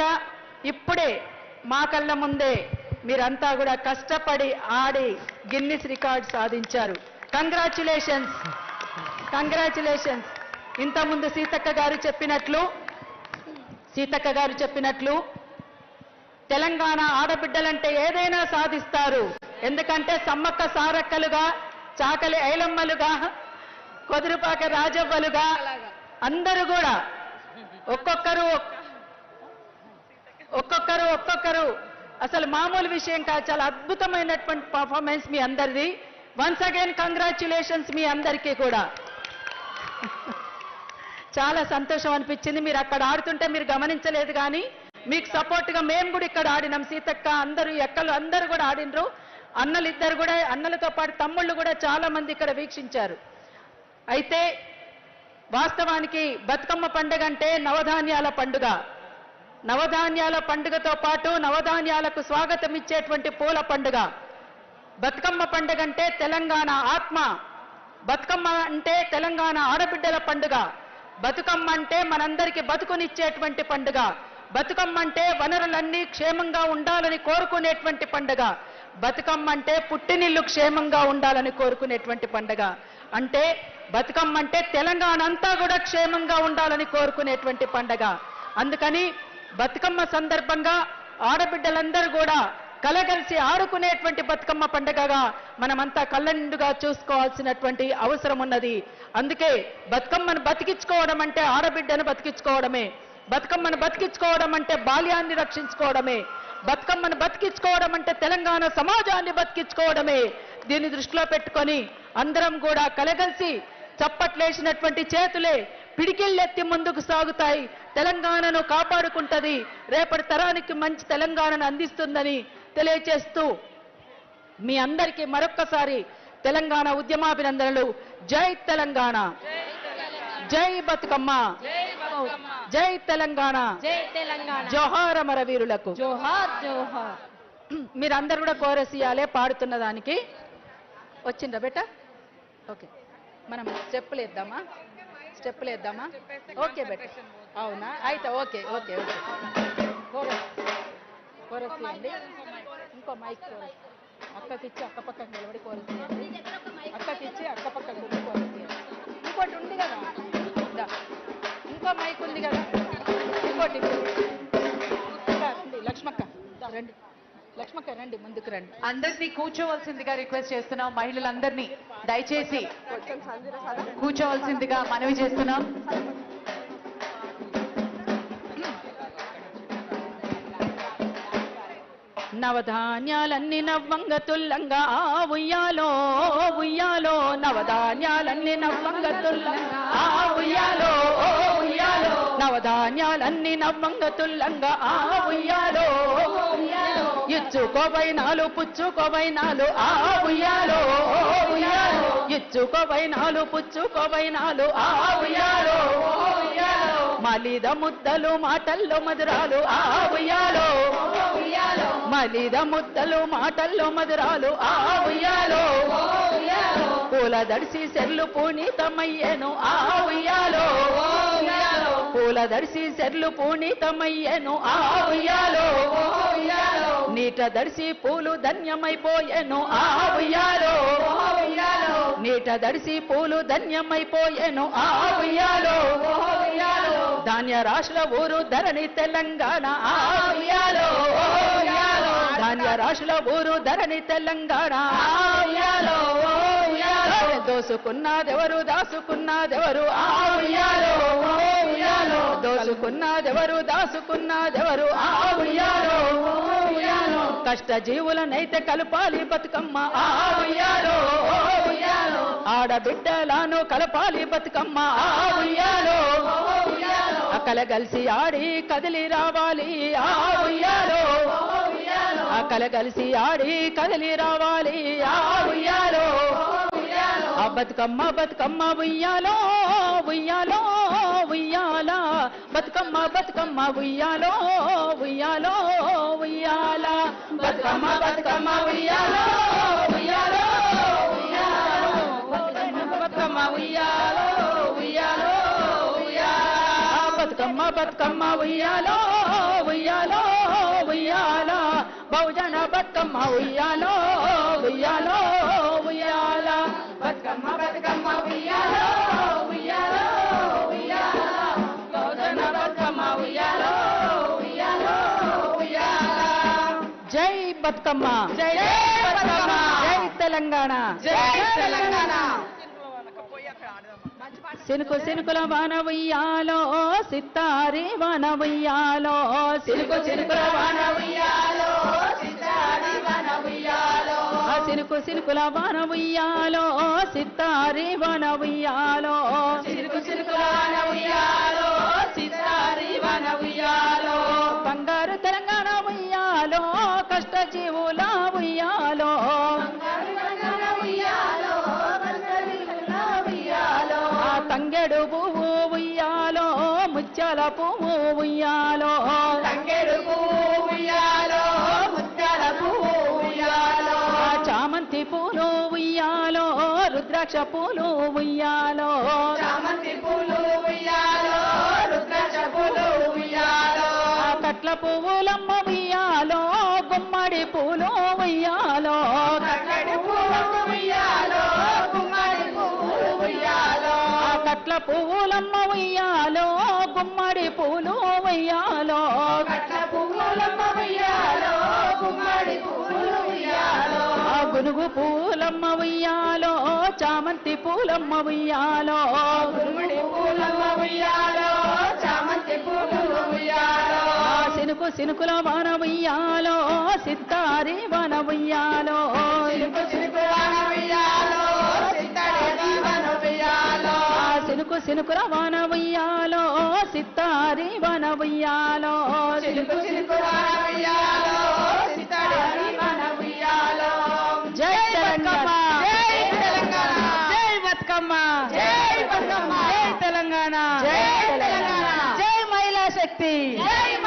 అదేవిధంగా ఇప్పుడే మా కళ్ళ ముందే మీరంతా కూడా కష్టపడి ఆడి గిన్నిస్ రికార్డ్ సాధించారు. కంగ్రాచులేషన్స్ కంగ్రాచులేషన్స్ ఇంతకుముందు సీతక్క గారు చెప్పినట్లు సీతక్క గారు చెప్పినట్లు తెలంగాణ ఆడబిడ్డలంటే ఏదైనా సాధిస్తారు. ఎందుకంటే సమ్మక్క సారక్కలుగా చాకలి ఐలమ్మలుగా కొదురుపాక రాజవ్వలుగా అందరూ కూడా ఒక్కొక్కరు ఒక్కొక్కరు ఒక్కొక్కరు. అసలు మామూలు విషయం కాదు చాలా అద్భుతమైనటువంటి పర్ఫార్మెన్స్ మీ అందరిది. వన్స్ అగైన్ కంగ్రాచులేషన్స్ మీ అందరికీ కూడా. చాలా సంతోషం అనిపించింది. మీరు అక్కడ ఆడుతుంటే మీరు గమనించలేదు కానీ మీకు సపోర్ట్గా మేము కూడా ఇక్కడ ఆడినాం. సీతక్క అందరూ ఎక్కలు అందరూ కూడా ఆడినరు. అన్నలు ఇద్దరు కూడా అన్నలతో పాటు తమ్ముళ్ళు కూడా చాలా మంది ఇక్కడ వీక్షించారు. అయితే వాస్తవానికి బతుకమ్మ పండుగ అంటే నవధాన్యాల పండుగ. నవధాన్యాల పండుగతో పాటు నవధాన్యాలకు స్వాగతం ఇచ్చేటువంటి పూల పండుగ. బతుకమ్మ పండుగ అంటే తెలంగాణ ఆత్మ. బతుకమ్మ అంటే తెలంగాణ ఆడబిడ్డల పండుగ. బతుకమ్మ అంటే మనందరికీ బతుకునిచ్చేటువంటి పండుగ. బతుకమ్మ అంటే వనరులన్నీ క్షేమంగా ఉండాలని కోరుకునేటువంటి పండుగ. బతుకమ్మ అంటే పుట్టినిల్లు క్షేమంగా ఉండాలని కోరుకునేటువంటి పండుగ. అంటే బతుకమ్మ అంటే తెలంగాణ అంతా కూడా క్షేమంగా ఉండాలని కోరుకునేటువంటి పండుగ. అందుకని బతుకమ్మ సందర్భంగా ఆడబిడ్డలందరూ కూడా కలగలిసి ఆడుకునేటువంటి బతుకమ్మ పండుగగా మనమంతా కళ్ళనిండుగా చూసుకోవాల్సినటువంటి అవసరం ఉన్నది. అందుకే బతుకమ్మను బతికించుకోవడం అంటే ఆడబిడ్డను బతికించుకోవడమే. బతుకమ్మను బతికించుకోవడం అంటే బాల్యాన్ని రక్షించుకోవడమే. బతుకమ్మను బతికించుకోవడం అంటే తెలంగాణ సమాజాన్ని బతికించుకోవడమే. దీన్ని దృష్టిలో పెట్టుకొని అందరం కూడా కలగలిసి చప్పట్లేసినటువంటి చేతులే పిడికిళ్ళెత్తి ముందుకు సాగుతాయి. తెలంగాణను కాపాడుకుంటది. రేపటి తరానికి మంచి తెలంగాణను అందిస్తుందని తెలియచేస్తూ మీ అందరికీ మరొక్కసారి తెలంగాణ ఉద్యమాభినందనలు. జై తెలంగాణ. జై బతుకమ్మ. జై తెలంగాణ. జోహార్ అమరవీరులకు. జోహార్ జోహార్. మీరందరూ కూడా కోరస్ ఇయ్యాలే పాడుతున్న దానికి. వచ్చిందా బేట? ఓకే. మనం స్టెప్పులు వేద్దామా స్టెప్పులు వేద్దామా? ఓకే బేట అవునా? అయితే okay okay okay. Chorus chorus ఇంకో మైక్ కోరస్ అక్కకి ఇచ్చి అక్క పక్కకు నిలబడి కోరస్ అక్కకి ఇచ్చి అక్క పక్కకు నిలబడి కోరస్ ఇంకోటి ఉంది కదా. ఇంకో మైక్ ఉంది కదా. ఇంకోటి. లక్ష్మక్క. రండి. లక్ష్మక్క రండి ముందుకు రండి. అందరినీ కూర్చోవలసిందిగా రిక్వెస్ట్ చేస్తున్నాం. మహిళలందరినీ దయచేసి కూర్చోవలసిందిగా మనవి చేస్తున్నాం. నవధాన్యాలన్నీ నవ్వంగ తుల్లంగా ఉయ్యాలో ఉయ్యాలో. నవధాన్యాలన్నీ నవ్వంగ తుల్లంగా ధాన్యాలన్నీ నవ్వంగతుల్లంగా నవ్వంగ తుల్లంగా ఆ ఉయ్యాలో. ఇచ్చుకోవైనాలు పుచ్చుకోవైనాలు ఆ ఉయ్యాలో. ఇచ్చుకోవైనాలు పుచ్చుకోవైనాలు ఆ ఉయ్యాలో. మలిద ముద్దలు మాటల్లో మధురాలు ఆ ఉయ్యాలో. మలిద ముద్దలు మాటల్లో మధురాలు ఆ ఉయ్యాలో. పూల దడిసి సెల్లు పూనీతమయ్యేను ఆ ఉయ్యాలో. పూల సెర్లు సెల్లు పూనీతమయ్యేను. ఆ ఉయ్యాలో నీట దర్శి పూలు ధన్యమైపోయేను. ఆ ఉయ్యాలో నీట దర్శి పూలు ధన్యమైపోయేను. ఆ ఉయ్యాలో ధాన్య రాశుల ఊరు ధరణి తెలంగాణ. ఆ ఉయ్యాలో ధాన్య రాశుల ఊరు ధరణి తెలంగాణ. ఆ ఉయ్యాలో దోసుకున్నదెవరు దాసుకున్నదెవరు ఆ ఉయ్యాలో దోసుకున్నదెవరు దాసుకున్నదెవరు ఆ ఉయ్యాలో కష్ట జీవులనైతే కలపాలి బతుకమ్మ. ఆ ఉయ్యాలో ఆడబిడ్డలను కలపాలి బతుకమ్మ. ఆ ఉయ్యాలో అకల కలిసి ఆడి కదిలి రావాలి. ఆ ఉయ్యాలో అకల కలిసి ఆడి కదిలి రావాలి. ఆ ఉయ్యాలో ఆ బతుకమ్మ బతుకమ్మ ఉయ్యాలో ఉయ్యాలో ఉయ్యాల. బతుకమ్మ బతుకమ్మ ఉయ్యాలో ఉయ్యాలో ఉయ్యాల. బతుకమ్మ బతుకమ్మ ఉయ్యాలో ఉయ్యాలో ఉయ్యాలో. బతుకమ్మ బతుకమ్మ ఉయ్యాలో ఉయ్యాలో ఉయ్యాల. బతుకమ్మ బతుకమ్మ ఉయ్యాలో ఉయ్యాలో బతుకమ్మ ఉయ్యాలో ఉయ్యాలో. బతుకమ్మ బతుకమ్మ ఉయ్యాలో ఉయ్యాలో ఉయ్యాల. గౌరమ్మ బతుకమ్మ ఉయ్యాలో ఉయ్యాలో ఉయ్యాల. జై బతుకమ్మ. జై బతుకమ్మ. జై తెలంగాణ. జై తెలంగాణ. సినుకు సినుకుల వాన ఉయ్యాలో సిత్తారి వాన ఉయ్యాలో. సినుకు సినుకుల వాన సిత్తారి వాన ఉయ్యాలో సినుకు సినుకుల వాన ఉయ్యాలో సిత్తారి వాన ఉయ్యాలో బంగారు తెలంగాణ ఉయ్యాలో కష్ట జీవుల ఉయ్యాలో. ఆ తంగెడు పువ్వు ఉయ్యాలో ముత్యాల పువ్వు ఉయ్యాలో. తంగెడు పువ్వు ఉయ్యాలో. ఉయ్యాలో రుద్రాక్ష పూలు ఉయ్యాలో. చామంతి పూలు ఉయ్యాలో రుద్రాక్ష పూలు ఉయ్యాలో. కట్ల పువ్వులమ్మ ఉయ్యాలో గుమ్మడి పూలు ఉయ్యాలో. కట్లడి పూలమ్మ ఉయ్యాలో గుమ్మడి పూలు ఉయ్యాలో. కట్ల పువ్వులమ్మ ఉయ్యాలో గుమ్మడి పూలు ఉయ్యాలో. కట్ల పువ్వులమ్మ ఉయ్యాలో గుమ్మడి పూలు ఉయ్యాలో. గునుగు పూలమ్మ ఉయ్యాలో చామంతి పూలమ్మ ఉయ్యాలో. గునుగుడి పూలమ్మ ఉయ్యాలో చామంతి పూలు ఉయ్యాలో. సినుకు సినుకుల వాన ఉయ్యాలో సిత్తారి వాన ఉయ్యాలో. సినుకు సినుకు వాన ఉయ్యాలో సిత్తారి వాన ఉయ్యాలో. సినుకు సినుకుల వాన ఉయ్యాలో సిత్తారి వాన ఉయ్యాలో. సినుకు సినుకు వాన ఉయ్యాలో happy. happy.